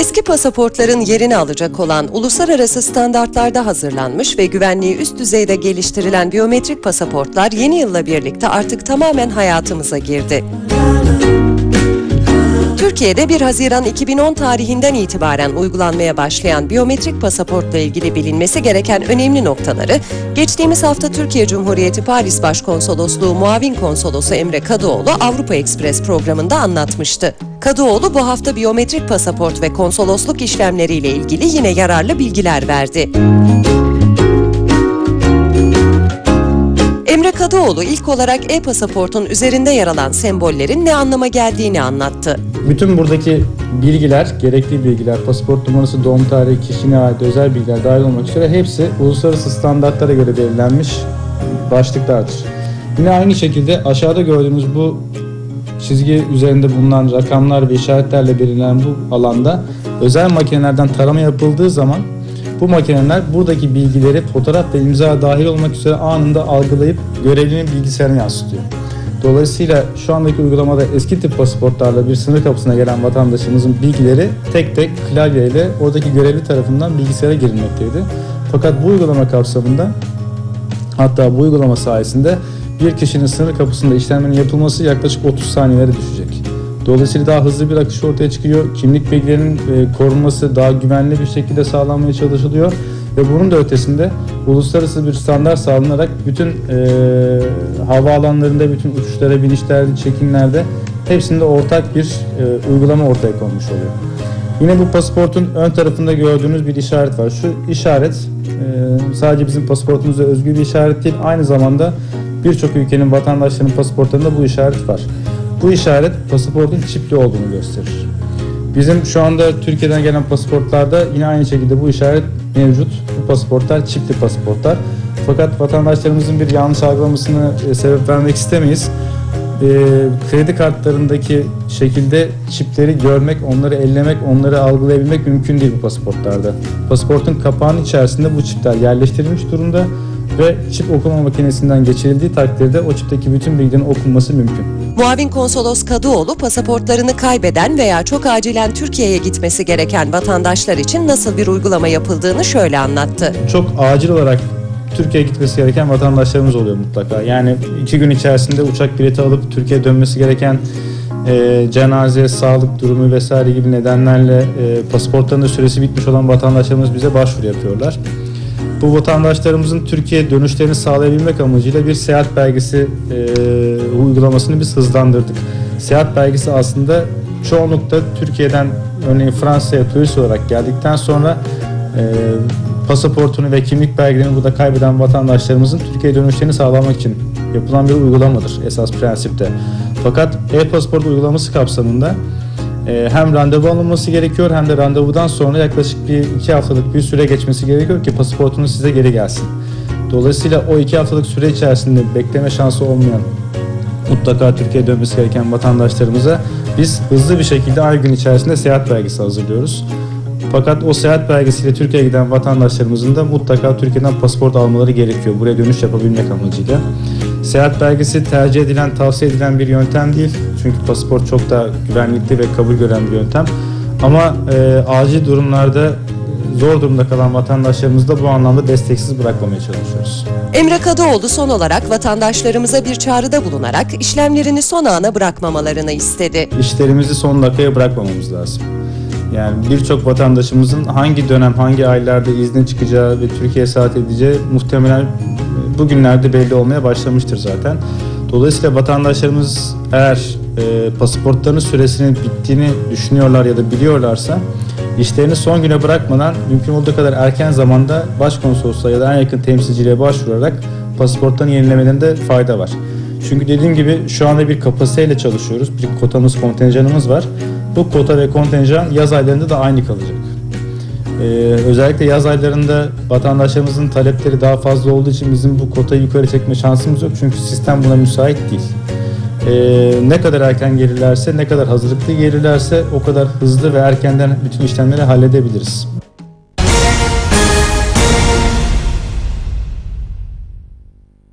Eski pasaportların yerini alacak olan uluslararası standartlarda hazırlanmış ve güvenliği üst düzeyde geliştirilen biyometrik pasaportlar yeni yılla birlikte artık tamamen hayatımıza girdi. Türkiye'de 1 Haziran 2010 tarihinden itibaren uygulanmaya başlayan biyometrik pasaportla ilgili bilinmesi gereken önemli noktaları geçtiğimiz hafta Türkiye Cumhuriyeti Paris Başkonsolosluğu Muavin Konsolosu Emre Kadıoğlu Avrupa Ekspres programında anlatmıştı. Kadıoğlu bu hafta biyometrik pasaport ve konsolosluk işlemleriyle ilgili yine yararlı bilgiler verdi. Emre Kadıoğlu ilk olarak e-pasaportun üzerinde yer alan sembollerin ne anlama geldiğini anlattı. Bütün buradaki bilgiler, gerekli bilgiler, pasaport numarası, doğum tarihi, kişine ait özel bilgiler dahil olmak üzere hepsi uluslararası standartlara göre belirlenmiş başlıklardır. Yine aynı şekilde aşağıda gördüğünüz bu çizgi üzerinde bulunan rakamlar ve işaretlerle belirlenen bu alanda özel makinelerden tarama yapıldığı zaman bu makineler buradaki bilgileri fotoğraf ve imza dahil olmak üzere anında algılayıp görevlinin bilgisayarına yansıtıyor. Dolayısıyla şu andaki uygulamada eski tip pasaportlarla bir sınır kapısına gelen vatandaşımızın bilgileri tek tek klavye ile oradaki görevli tarafından bilgisayara girilmekteydi. Fakat bu uygulama kapsamında hatta bu uygulama sayesinde bir kişinin sınır kapısında işlemlerin yapılması yaklaşık 30 saniyelere düşecek. Dolayısıyla daha hızlı bir akış ortaya çıkıyor. Kimlik bilgilerinin e, korunması daha güvenli bir şekilde sağlanmaya çalışılıyor. Ve bunun da ötesinde uluslararası bir standart sağlanarak bütün e, havaalanlarında, bütün uçuşlara, binişlerde, çekimlerde hepsinde ortak bir e, uygulama ortaya konmuş oluyor. Yine bu pasaportun ön tarafında gördüğünüz bir işaret var. Şu işaret e, sadece bizim pasaportumuzda özgü bir işaret değil, aynı zamanda birçok ülkenin vatandaşlarının pasaportlarında bu işaret var. Bu işaret pasaportun çipli olduğunu gösterir. Bizim şu anda Türkiye'den gelen pasaportlarda yine aynı şekilde bu işaret mevcut. Bu pasaportlar çipli pasaportlar. Fakat vatandaşlarımızın bir yanlış algılamasını e, sebep vermek istemeyiz. E, kredi kartlarındaki şekilde çipleri görmek, onları ellemek, onları algılayabilmek mümkün değil bu pasaportlarda. Pasaportun kapağının içerisinde bu çipler yerleştirilmiş durumda ve çip okuma makinesinden geçirildiği takdirde o çipteki bütün bilgilerin okunması mümkün. Muavin Konsolos Kadıoğlu pasaportlarını kaybeden veya çok acilen Türkiye'ye gitmesi gereken vatandaşlar için nasıl bir uygulama yapıldığını şöyle anlattı. çok acil olarak Türkiye'ye gitmesi gereken vatandaşlarımız oluyor mutlaka. Yani iki gün içerisinde uçak bileti alıp Türkiye'ye dönmesi gereken e, cenaze, sağlık durumu vesaire gibi nedenlerle e, pasaportlarının süresi bitmiş olan vatandaşlarımız bize başvuru yapıyorlar. Bu vatandaşlarımızın Türkiye dönüşlerini sağlayabilmek amacıyla bir seyahat belgesi e, uygulamasını biz hızlandırdık. Seyahat belgesi aslında çoğunlukla Türkiye'den örneğin Fransa'ya turist olarak geldikten sonra e, pasaportunu ve kimlik belgelerini burada kaybeden vatandaşlarımızın Türkiye dönüşlerini sağlamak için yapılan bir uygulamadır esas prensipte. Fakat e-pasaport uygulaması kapsamında hem randevu alınması gerekiyor hem de randevudan sonra yaklaşık bir iki haftalık bir süre geçmesi gerekiyor ki pasaportunuz size geri gelsin. Dolayısıyla o iki haftalık süre içerisinde bekleme şansı olmayan mutlaka Türkiye'ye dönmesi gereken vatandaşlarımıza biz hızlı bir şekilde aynı gün içerisinde seyahat belgesi hazırlıyoruz. Fakat o seyahat belgesiyle Türkiye'ye giden vatandaşlarımızın da mutlaka Türkiye'den pasaport almaları gerekiyor. Buraya dönüş yapabilmek amacıyla. Seyahat belgesi tercih edilen, tavsiye edilen bir yöntem değil. Çünkü pasaport çok da güvenlikli ve kabul gören bir yöntem. Ama e, acil durumlarda zor durumda kalan vatandaşlarımızı da bu anlamda desteksiz bırakmamaya çalışıyoruz. Emre Kadıoğlu son olarak vatandaşlarımıza bir çağrıda bulunarak işlemlerini son ana bırakmamalarını istedi. işlerimizi son dakikaya bırakmamamız lazım. Yani birçok vatandaşımızın hangi dönem, hangi aylarda izne çıkacağı ve Türkiye'ye seyahat edeceği muhtemelen bugünlerde belli olmaya başlamıştır zaten. Dolayısıyla vatandaşlarımız eğer e, pasaportlarının süresinin bittiğini düşünüyorlar ya da biliyorlarsa işlerini son güne bırakmadan mümkün olduğu kadar erken zamanda başkonsolosluğa ya da en yakın temsilciliğe başvurarak pasaportlarını yenilemelerinde fayda var. Çünkü dediğim gibi şu anda bir kapasiteyle çalışıyoruz. Bir kotamız, kontenjanımız var. Bu kota ve kontenjan yaz aylarında da aynı kalacak. Ee, özellikle yaz aylarında vatandaşlarımızın talepleri daha fazla olduğu için bizim bu kotayı yukarı çekme şansımız yok. Çünkü sistem buna müsait değil. Ee, ne kadar erken gelirlerse, ne kadar hazırlıklı gelirlerse o kadar hızlı ve erkenden bütün işlemleri halledebiliriz.